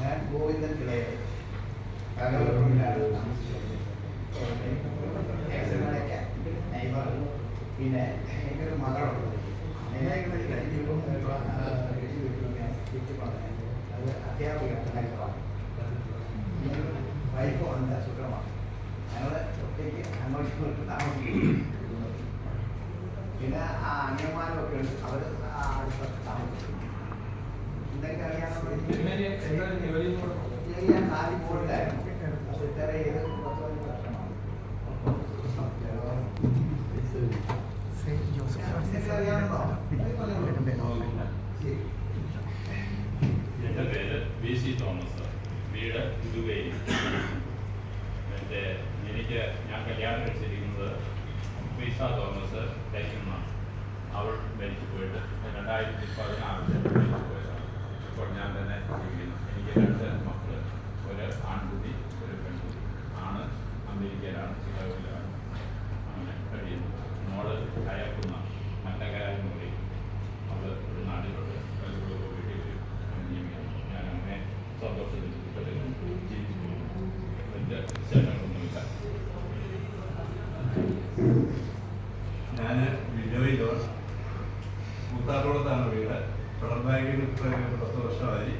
ഞാൻ ഗോവിന്ദൻ നൈബർ പിന്നെ ഒരു മകളുണ്ട് അത് അധ്യാപകമാണ് വൈഫ് ഉണ്ട് സുഖമാണ് ഞങ്ങൾ ഒറ്റയ്ക്ക് അങ്ങോട്ട് താമസിക്കുന്നു. പിന്നെ ആ അന്യന്മാരും ഒക്കെ ഉണ്ട് അവർ അടുത്തൊക്കെ താമസിക്കുന്നു. ഞാൻ നാലിൽ പോയിട്ടായിരുന്നു റിട്ടയർ ചെയ്ത് പത്ത് പതിനഞ്ച് വർഷമാണ് എന്റെ പേര് വി സി തോമസ്. വീട് ഇതുവഴി. എന്റെ എനിക്ക് ഞാൻ കല്യാണം കഴിച്ചിരിക്കുന്നത് വിസ തോമസ് കഴിക്കുന്ന അവൾ മരിച്ചു പോയിട്ട് രണ്ടായിരത്തി പതിനാറിൽ വിശേഷങ്ങളൊന്നുമില്ല ഞാൻ ബിജോയ് ജോർജ് കൂത്താട്ടോളത്താണ് വീട് ഇപ്പോൾ പത്ത് വർഷമായി.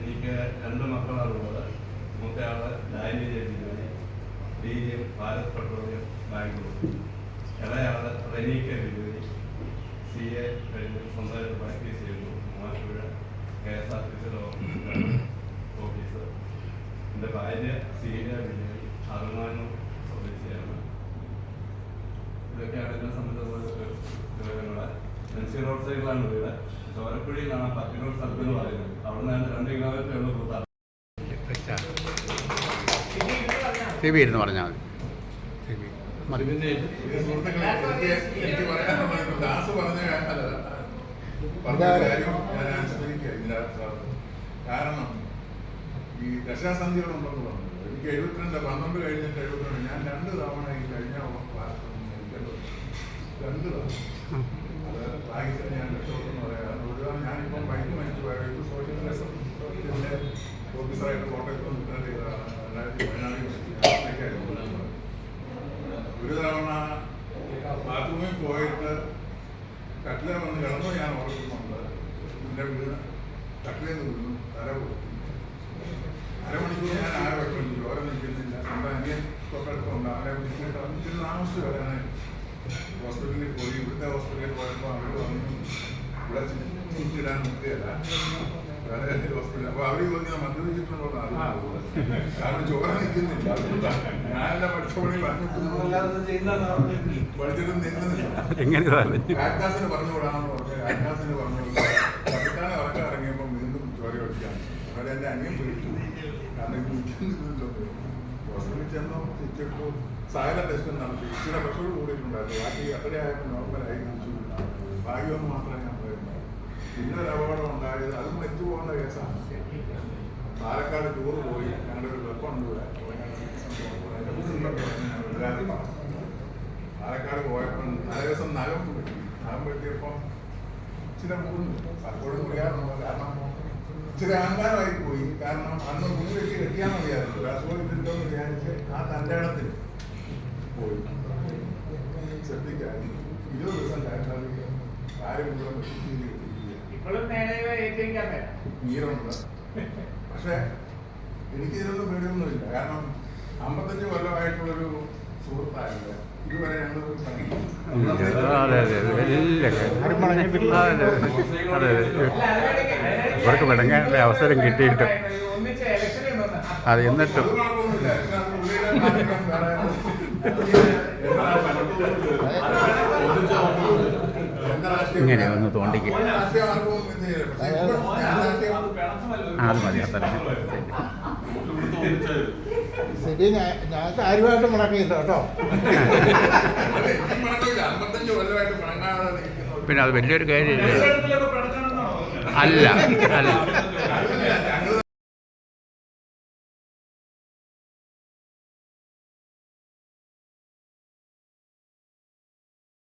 എനിക്ക് രണ്ട് മക്കളാണുള്ളത്. മൂത്തയാൾ Dania Bijoy D M Bharat petroleum Bangalore ഇളയാൾ Renika Bijoy C A കഴിഞ്ഞ് സ്വന്തമായിട്ട് പ്രാക്ടീസ് ചെയ്യുന്നു Mattupuzha K S R T officer എന്റെ ഭാര്യ സീനിയ ബിജോയ് അറുമാനു സ്വദേശിയാണ്. ഇതൊക്കെയാണ് എന്നെ സംബന്ധിച്ചുള്ള വിവരങ്ങൾ. എൻസി റോഡ് സൈഡിലാണ് വീട്. ചോരക്കുഴിയിലാണ് പത്തിനൂർ സ്ഥലത്ത് എന്ന് പറയുന്നത്. അവിടെ നിന്ന് രണ്ട് കിലോമീറ്റർ ഉള്ള പുറത്താണ് ടി വി ഇരുന്ന് പറഞ്ഞാൽ മതി. സുഹൃത്തുക്കളെ എനിക്ക് എനിക്ക് പറയാൻ ദാസ് പറഞ്ഞ കാര്യം ഞാൻ അനുസ്മരിക്കുക കാരണം ഈ ദശാസന്ധികളുണ്ടെന്ന് പറഞ്ഞു എനിക്ക് എഴുപത്തിരണ്ട് പന്ത്രണ്ട് കഴിഞ്ഞിട്ട് എഴുപത്തിരണ്ട്. ഞാൻ രണ്ട് തവണ ഈ കഴിഞ്ഞ രണ്ട് തവണ. അത് ഭാഗ്യത്തിന് ഞാൻ രക്ഷപ്പെട്ടെന്ന് പറയാം. ഒരു ഞാനിപ്പം ബൈക്ക് മരിച്ചു പോയത് സോഷ്യൽ ഇതിന്റെ ഓഫീസറായിട്ട് കോട്ടയത്ത് ചെയ്തതാണ്. രണ്ടായിരത്തി പതിനാറിൽ ഒരു തവണ ബാത്റൂമിൽ പോയിട്ട് കട്ടിലെ വന്ന് കിടന്നു ഞാൻ ഓർക്കുന്നുണ്ട്. എന്റെ വീട് കട്ടിലേന്ന് വീണു തല പൊട്ടി താമസിച്ചു ഹോസ്പിറ്റലിൽ പോയി ഇവിടുത്തെ ഹോസ്പിറ്റലിൽ പോയപ്പോൾ അവർ വന്നു. ഇവിടെ ചുറ്റിടാൻ നിർത്തിയല്ല വേറെ ഹോസ്പിറ്റലിൽ. അപ്പോൾ അവർ എന്ന് അറിയില്ല കാരണം ചോര നിൽക്കുന്നില്ല. അതുകൊണ്ടാണ് ഞാൻ എന്റെ പഠിച്ച പണി പഠിച്ചിട്ടും നിൽക്കുന്നില്ല ആക്കാസിന് പറഞ്ഞു വിടാമെന്ന് പറഞ്ഞു ആക്കാസിന് പറഞ്ഞു കപ്പിത്താനെ ഇറക്കാൻ ഇറങ്ങിയപ്പോൾ വീണ്ടും ചോര ഒഴിക്കാൻ. അവിടെ എന്റെ അനിയൻ വിളിച്ചു. കാരണം ഹോസ്പിറ്റലിൽ ചെന്നോ? ചെക്കിട്ടു സകല ടെസ്റ്റും നടത്തി ഇച്ചിരി പ്രഷർ കൂടിയിട്ടുണ്ടായിരുന്നു. ബാക്കി അത്രയായപ്പോൾ നോർമലായി ഭാഗ്യമെന്ന് മാത്രമേ ഞാൻ പറയുന്നു പിന്നെ ഒരു അപകടം ഉണ്ടായത് അതും മരിച്ചു പോകുന്ന കേസാണ്. പാലക്കാട് ടൂർ പോയി. ഞങ്ങളുടെ ഒരു വെപ്പുണ്ട് പാലക്കാട് പോയപ്പോൾ തലേ ദിവസം നഖം കിട്ടി നഖം വെട്ടിയപ്പോൾ ഇച്ചിരി മുറിഞ്ഞു പലപ്പോഴും മുറിയാറുണ്ട്. കാരണം ഇച്ചിരി അഹങ്കാരമായി പോയി. കാരണം അന്ന് വെട്ടി കെട്ടിയാൽ മതിയായിരുന്നു. രാസോളിട്ടുണ്ടോ ഇതിന്റെ വിചാരിച്ച് ആ തന്റെ പോയി ഇരുപത് ദിവസം കാര്യം മുഴുവൻ പക്ഷെ എനിക്ക് ഇതിനൊന്നും പേടിയൊന്നുമില്ല. കാരണം അമ്പത്തഞ്ച് കൊല്ലമായിട്ടുള്ളൊരു സുഹൃത്തായില്ല ഇതുവരെ ഞങ്ങൾ അതെ അതെ. അതെ. അതെ അതെ. ഇവർക്ക് വിളങ്ങാനുള്ള അവസരം കിട്ടിയിട്ടും. അത് എന്നിട്ടും. ഇങ്ങനെ ഒന്ന് തോണ്ടിക്ക്. അത് മതി അത്ര. ശരി ഞാൻ- കാര്യമായിട്ട് മുടക്കിയില്ല കേട്ടോ. പിന്നെ അത് വലിയൊരു കാര്യമില്ല. അല്ല അല്ല.